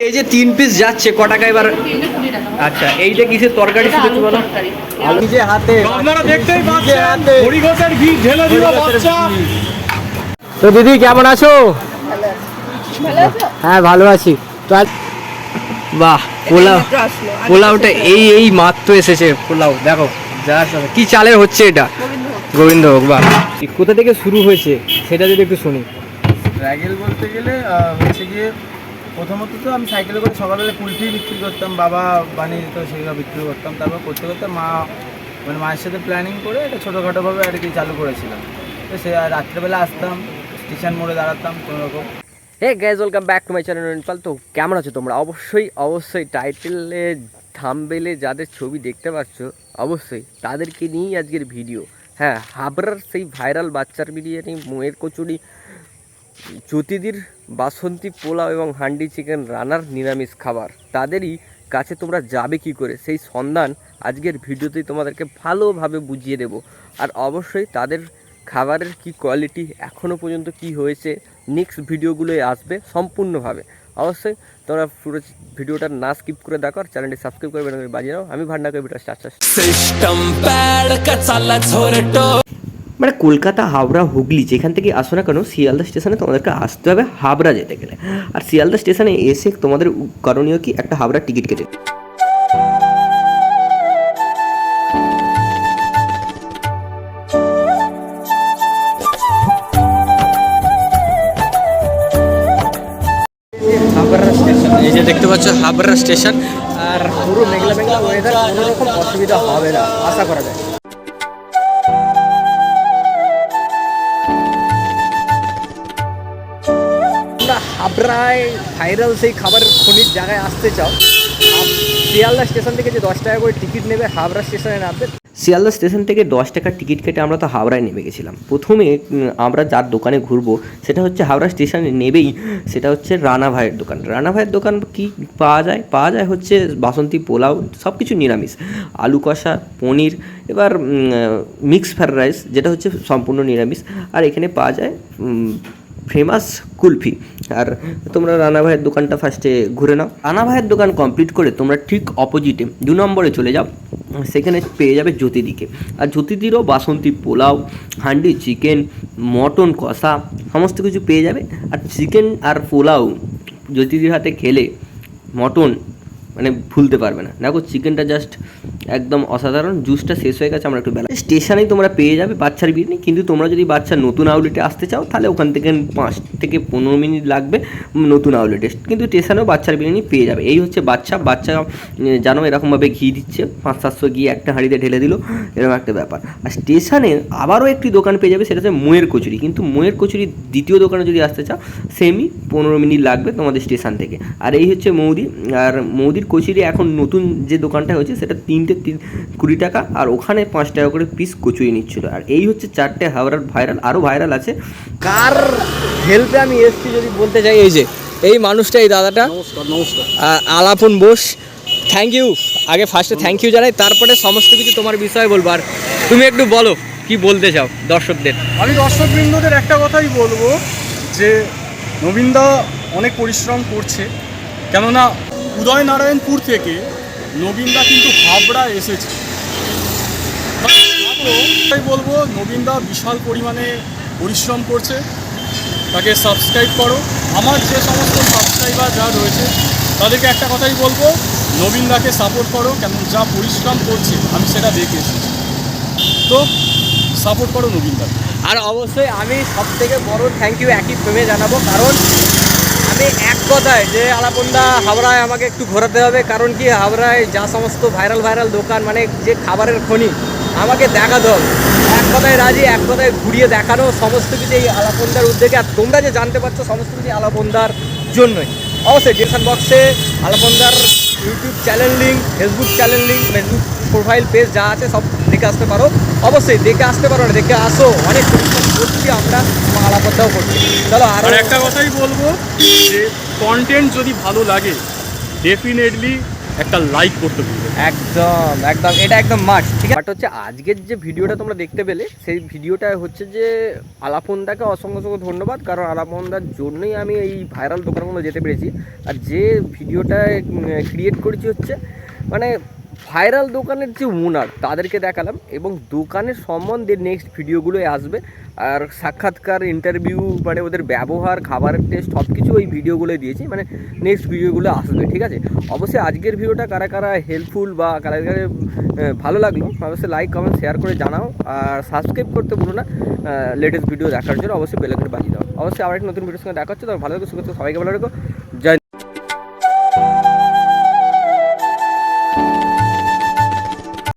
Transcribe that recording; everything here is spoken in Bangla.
এই যে তিন পিস যাচ্ছে ক টাকা এবার? আচ্ছা এইটা কিসের তরকারি শুধু বলো? তরকারি। নিজে হাতে। আপনারা দেখতেই পাচ্ছেন ঘি ঢেলে দিল বাচ্চা। তো দিদি কেমন আছো? হ্যাঁ ভালো আছি। তো আজ বাহ পোলাও। পোলাওটা এই এই মাত্র এসেছে পোলাও। দেখো যা কি চালের হচ্ছে এটা? গোবিন্দ হোক বাহ। কোথা থেকে শুরু হয়েছে সেটা যদি একটু শুনি। ট্র্যাগেল বলতে গেলে হচ্ছে গিয়ে প্রথমত তো আমি সাইকেলে করে সকালবেলা কুলফি বিক্রি করতাম, বাবা বানিয়ে দিত সেগুলো বিক্রি করতাম। তারপর করতে করতে মা মানে মায়ের সাথে প্ল্যানিং করে একটা ছোটোখাটোভাবে আর কি চালু করেছিলাম। তো সে রাত্রেবেলা আসতাম স্টেশন মোড়ে দাঁড়াতাম কোনো রকম hey guys welcome back to my channel রেনপাল তো কেমন আছো তোমরা? অবশ্যই অবশ্যই টাইটেলে থামবেলে যাদের ছবি দেখতে পাচ্ছ, অবশ্যই তাদেরকে নিয়েই আজকের ভিডিও হ্যাঁ হাবড়ার সেই ভাইরাল বাচ্চার বিরিয়ানি, মোয়ের কচুরি জ্যোতিদির বাসন্তী পোলাও এবং হান্ডি চিকেন রানার নিরামিষ খাবার। তাদেরই কাছে তোমরা যাবে কি করে? সেই সন্ধান আজকের ভিডিওতেই তোমাদেরকে ভালোভাবে বুঝিয়ে দেব। আর অবশ্যই তাদের খাবারের কি কোয়ালিটি এখনও পর্যন্ত কি হয়েছে নেক্সট ভিডিওগুলোই আসবে সম্পূর্ণভাবে। অবশ্যই তোমরা পুরো ভিডিওটা না স্কিপ করে দেখো আর চ্যানেলটি সাবস্ক্রাইব করবে বাজিয়ে নাও আমি ভান্ডা কবিটা স্টার মানে কলকাতা, হাওড়া, হুগলি যেখান থেকে আসো না কেন, শিয়ালদা স্টেশনে তোমাদেরকে আসতে হবে হাবড়া যেতে গেলে। আর শিয়ালদা স্টেশনে এসে তোমাদের করণীয় কি? একটা হাবড়ার টিকিট কেটে হাবড়া এই যে দেখতে পাচ্ছ হাবড়া স্টেশন আর পুরো মেঘলা মেঘলা ওয়েদার কোনো রকম অসুবিধা হবে না, আশা করা যায়। হাবড়ায় ভাইরাল সেই খাবার খনির জায়গায় আসতে চাও শিয়ালদা স্টেশন থেকে যে দশ টাকা করে টিকিট নেবে, হাবড়া স্টেশনে নামবে। শিয়ালদা স্টেশন থেকে দশ টাকার টিকিট কেটে আমরা তো হাওড়ায় নেমে গেছিলাম। প্রথমে আমরা যার দোকানে ঘুরবো, সেটা হচ্ছে হাওড়া স্টেশনে নেবেই, সেটা হচ্ছে রানা ভাইয়ের দোকান। রানা ভাইয়ের দোকান কি পাওয়া যায়? পাওয়া যায় হচ্ছে বাসন্তী পোলাও সব কিছু নিরামিষ। আলু কষা, পনির, এবার মিক্স ফ্রাইড রাইস যেটা হচ্ছে সম্পূর্ণ নিরামিষ। আর এখানে পাওয়া যায় ফেমাস কুলফি। আর তোমরা রানা ভাইয়ের দোকানটা ফার্স্টে ঘুরে নাও। রানা ভাইয়ের দোকান কমপ্লিট করে তোমরা ঠিক অপোজিটে দু নম্বরে চলে যাও। সেখানে পেয়ে যাবে জ্যোতিদিকে। আর জ্যোতিদিরও বাসন্তী পোলাও, হান্ডি চিকেন, মটন কষা, সমস্ত কিছু পেয়ে যাবে। আর চিকেন আর পোলাও জ্যোতিদির হাতে খেলে মটন মানে ভুলতে পারবে না। দেখো, চিকেনটা জাস্ট একদম অসাধারণ জুসটা শেষ হয়ে গেছে, আমরা একটু বেলা স্টেশনেই তোমরা পেয়ে যাবে বাচ্চার বিরিয়ানি, কিন্তু তোমরা যদি বাচ্চা নতুন আউটলেটে আসতে চাও, তাহলে ওখান থেকে পাঁচ থেকে পনেরো মিনিট লাগবে নতুন আউটলেটে কিন্তু স্টেশনেও বাচ্চার বিরিয়ানি পেয়ে যাবে। এই হচ্ছে বাচ্চা বাচ্চা জানো, এরকমভাবে ঘি দিচ্ছে, পাঁচ সাতশো ঘি একটা হাঁড়িতে ঢেলে দিল, এরকম একটা ব্যাপার। আর স্টেশনে আবারও একটি দোকান পেয়ে যাবে, সেটা হচ্ছে মোয়ের কচুরি। কিন্তু মোয়ের কচুরি দ্বিতীয় দোকানে যদি আসতে চাও সেমই পনেরো মিনিট লাগবে তোমাদের স্টেশন থেকে। আর এই হচ্ছে মৌদি, আর মৌদির কচুরি এখন নতুন যে দোকানটা হয়েছে, সেটা তিনটে তিন কুড়ি টাকা আর ওখানে পাঁচ টাকা করে পিস কচুরি নিচ্ছিল। আর এই হচ্ছে চারটে হাওড়ার ভাইরাল আরও ভাইরাল আছে। কার হেল্পে আমি এসছি যদি বলতে চাই এই যে এই মানুষটা এই দাদাটা আ- আলাপন বোস থ্যাংক ইউ আগে ফার্স্টে থ্যাংক ইউ জানাই তারপরে সমস্ত কিছু তোমার বিষয়ে বলব। আর তুমি একটু বলো কি বলতে চাও দর্শকদের? আমি দর্শকবৃন্দদের একটা কথাই বলব যে নবীনদা অনেক পরিশ্রম করছে। কেননা উদয়নারায়ণপুর থেকে নবীনদা কিন্তু হাবড়া এসেছে। তাই বলব, নবীনদা বিশাল পরিমাণে পরিশ্রম করছে। তাকে সাবস্ক্রাইব করো। আমার যে সমস্ত সাবস্ক্রাইবার যা রয়েছে, তাদেরকে একটা কথাই বলব, নবীনদাকে সাপোর্ট করো কেন যা পরিশ্রম করছে, আমি সেটা দেখেছি তো সাপোর্ট করো নবীনদাকে। আর অবশ্যই আমি সব থেকে বড় থ্যাংক ইউ একই ফ্রেমে জানাব, কারণ আমি এক কথায় যে আলাপন্দা হাওড়ায় আমাকে একটু ঘোরাতে হবে, কারণ কি হাওড়ায় যা সমস্ত ভাইরাল ভাইরাল দোকান মানে যে খাবারের খনি, আমাকে দেখাতে হবে। এক কথায় রাজি, এক কথায় ঘুরিয়ে দেখানো, সমস্ত কিছু এই আলাপন্দার উদ্যোগে, আর তোমরা যে জানতে পারছ সমস্ত কিছু আলাপন্দার জন্যই। অবশ্যই ডিসক্রিপশন বক্সে আলাপন্দার YouTube channel link Facebook channel link Facebook profile page যা আছে সব দেখে আসতে পারো। অবশ্যই দেখে আসতে পারো না দেখে আসো। অনেক পরিশ্রম করছি আমরা এবং করছি। চলো আর একটা কথাই বলব যে কন্টেন্ট যদি ভালো লাগে ডেফিনেটলি একটা লাইক করতে একদম একদম। এটা একদম মাস্ট ঠিক আছে? হচ্ছে আজকের যে ভিডিওটা তোমরা দেখতে পেলে সেই ভিডিওটা হচ্ছে যে আলাপনদাকে অসংখ্য অসংখ্য ধন্যবাদ কারণ আলাপনদার জন্যই আমি এই ভাইরাল দোকানগুলো যেতে পেরেছি। আর যে ভিডিওটা ক্রিয়েট করেছি হচ্ছে মানে ভাইরাল দোকানের যে ওনার তাদেরকে দেখালাম এবং দোকানের সম্বন্ধে নেক্সট ভিডিওগুলোই আসবে। আর সাক্ষাৎকার ইন্টারভিউ মানে ওদের ব্যবহার খাবারের টেস্ট সব কিছু ওই ভিডিওগুলোই দিয়েছি। মানে নেক্সট ভিডিওগুলো আসবে ঠিক আছে? অবশ্যই আজকের ভিডিওটা কারা কারা হেল্পফুল বা কারা কারা ভালো লাগল অবশ্যই লাইক কমেন্ট শেয়ার করে জানাও। আর সাবস্ক্রাইব করতে ভুলো না লেটেস্ট ভিডিও দেখার জন্য অবশ্যই বেলাকে বাজিয়ে দাও। অবশ্যই আবার একটা নতুন ভিডিওর সঙ্গে দেখা হচ্ছে তো ভালো সুস্থ থেকো, সবাইকে ভালো রাখো।